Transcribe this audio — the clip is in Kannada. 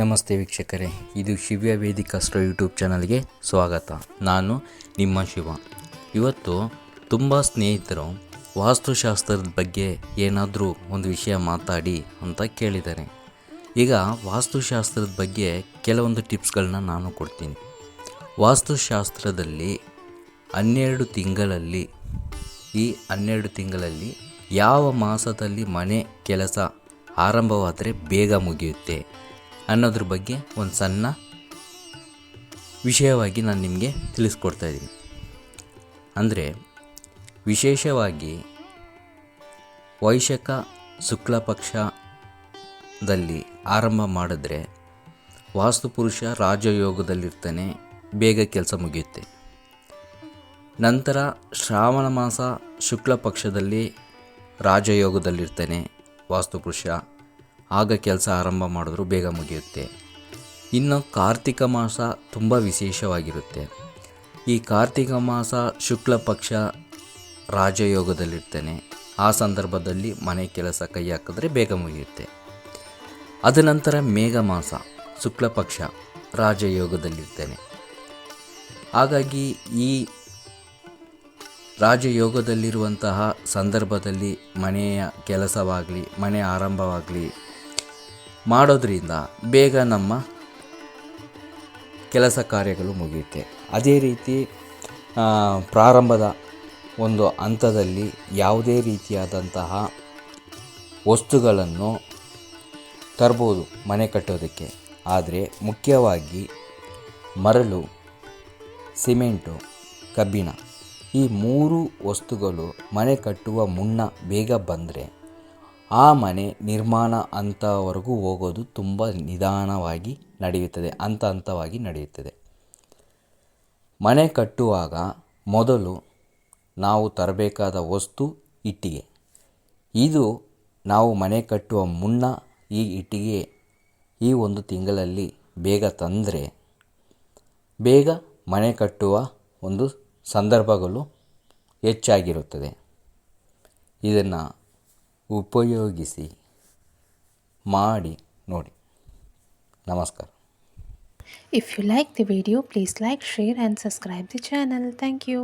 ನಮಸ್ತೆ ವೀಕ್ಷಕರೇ, ಇದು ಶಿವ್ಯ ವೇದಿಕ ಅಸ್ಟ್ರೋ ಯೂಟ್ಯೂಬ್ ಚಾನಲ್ಗೆ ಸ್ವಾಗತ. ನಾನು ನಿಮ್ಮ ಶಿವ. ಇವತ್ತು ತುಂಬ ಸ್ನೇಹಿತರು ವಾಸ್ತುಶಾಸ್ತ್ರದ ಬಗ್ಗೆ ಏನಾದರೂ ಒಂದು ವಿಷಯ ಮಾತಾಡಿ ಅಂತ ಕೇಳಿದ್ದಾರೆ. ಈಗ ವಾಸ್ತುಶಾಸ್ತ್ರದ ಬಗ್ಗೆ ಕೆಲವೊಂದು ಟಿಪ್ಸ್ಗಳನ್ನ ನಾನು ಕೊಡ್ತೀನಿ. ವಾಸ್ತುಶಾಸ್ತ್ರದಲ್ಲಿ ಹನ್ನೆರಡು ತಿಂಗಳಲ್ಲಿ, ಈ ಹನ್ನೆರಡು ತಿಂಗಳಲ್ಲಿ ಯಾವ ಮಾಸದಲ್ಲಿ ಮನೆ ಕೆಲಸ ಆರಂಭವಾದರೆ ಬೇಗ ಮುಗಿಯುತ್ತೆ? ಅನ್ನೋದ್ರ ಬಗ್ಗೆ ಒಂದು ಸಣ್ಣ ವಿಷಯವಾಗಿ ನಾನು ನಿಮಗೆ ತಿಳಿಸ್ಕೊಡ್ತಾ ಇದ್ದೀನಿ. ಅಂದರೆ ವಿಶೇಷವಾಗಿ ವೈಶಕ ಶುಕ್ಲ ಪಕ್ಷದಲ್ಲಿ ಆರಂಭ ಮಾಡಿದ್ರೆ ವಾಸ್ತುಪುರುಷ ರಾಜಯೋಗದಲ್ಲಿರ್ತಾನೆ, ಬೇಗ ಕೆಲಸ ಮುಗಿಯುತ್ತೆ. ನಂತರ ಶ್ರಾವಣ ಮಾಸ ಶುಕ್ಲ ಪಕ್ಷದಲ್ಲಿ ರಾಜಯೋಗದಲ್ಲಿರ್ತಾನೆ ವಾಸ್ತುಪುರುಷ ಆಗ ಕೆಲಸ ಆರಂಭ ಮಾಡಿದ್ರು ಬೇಗ ಮುಗಿಯುತ್ತೆ. ಇನ್ನು ಕಾರ್ತಿಕ ಮಾಸ ತುಂಬ ವಿಶೇಷವಾಗಿರುತ್ತೆ. ಈ ಕಾರ್ತಿಕ ಮಾಸ ಶುಕ್ಲ ಪಕ್ಷ ರಾಜಯೋಗದಲ್ಲಿರ್ತೇನೆ ಆ ಸಂದರ್ಭದಲ್ಲಿ ಮನೆ ಕೆಲಸ ಕೈ ಹಾಕಿದ್ರೆ ಬೇಗ ಮುಗಿಯುತ್ತೆ. ಅದ ನಂತರ ಮೇಘ ಮಾಸ, ಶುಕ್ಲ ಪಕ್ಷ ರಾಜಯೋಗದಲ್ಲಿರ್ತೇನೆ ಹಾಗಾಗಿ ಈ ರಾಜಯೋಗದಲ್ಲಿರುವಂತಹ ಸಂದರ್ಭದಲ್ಲಿ ಮನೆಯ ಕೆಲಸವಾಗಲಿ, ಮನೆ ಆರಂಭವಾಗಲಿ ಮಾಡೋದ್ರಿಂದ ಬೇಗ ನಮ್ಮ ಕೆಲಸ ಕಾರ್ಯಗಳು ಮುಗಿಯುತ್ತೆ. ಅದೇ ರೀತಿ ಪ್ರಾರಂಭದ ಒಂದು ಹಂತದಲ್ಲಿ ಯಾವುದೇ ರೀತಿಯಾದಂತಹ ವಸ್ತುಗಳನ್ನು ತರ್ಬೋದು ಮನೆ ಕಟ್ಟೋದಕ್ಕೆ. ಆದರೆ ಮುಖ್ಯವಾಗಿ ಮರಳು, ಸಿಮೆಂಟು, ಕಬ್ಬಿಣ ಈ ಮೂರು ವಸ್ತುಗಳು ಮನೆ ಕಟ್ಟುವ ಮುನ್ನ ಬೇಗ ಬಂದರೆ ಆ ಮನೆ ನಿರ್ಮಾಣ ಹಂತವರೆಗೂ ಹೋಗೋದು ತುಂಬ ನಿಧಾನವಾಗಿ ನಡೆಯುತ್ತದೆ, ಹಂತ ಹಂತವಾಗಿ ನಡೆಯುತ್ತದೆ. ಮನೆ ಕಟ್ಟುವಾಗ ಮೊದಲು ನಾವು ತರಬೇಕಾದ ವಸ್ತು ಇಟ್ಟಿಗೆ. ಇದು ನಾವು ಮನೆ ಕಟ್ಟುವ ಮುನ್ನ ಈ ಇಟ್ಟಿಗೆ ಈ ಒಂದು ತಿಂಗಳಲ್ಲಿ ಬೇಗ ತಂದರೆ ಬೇಗ ಮನೆ ಕಟ್ಟುವ ಒಂದು ಸಂದರ್ಭಗಳು ಹೆಚ್ಚಾಗಿರುತ್ತದೆ. ಇದನ್ನು ಉಪಯೋಗಿಸಿ ಮಾಡಿ ನೋಡಿ ನಮಸ್ಕಾರ If you like the video, please like, share and subscribe the channel. Thank you.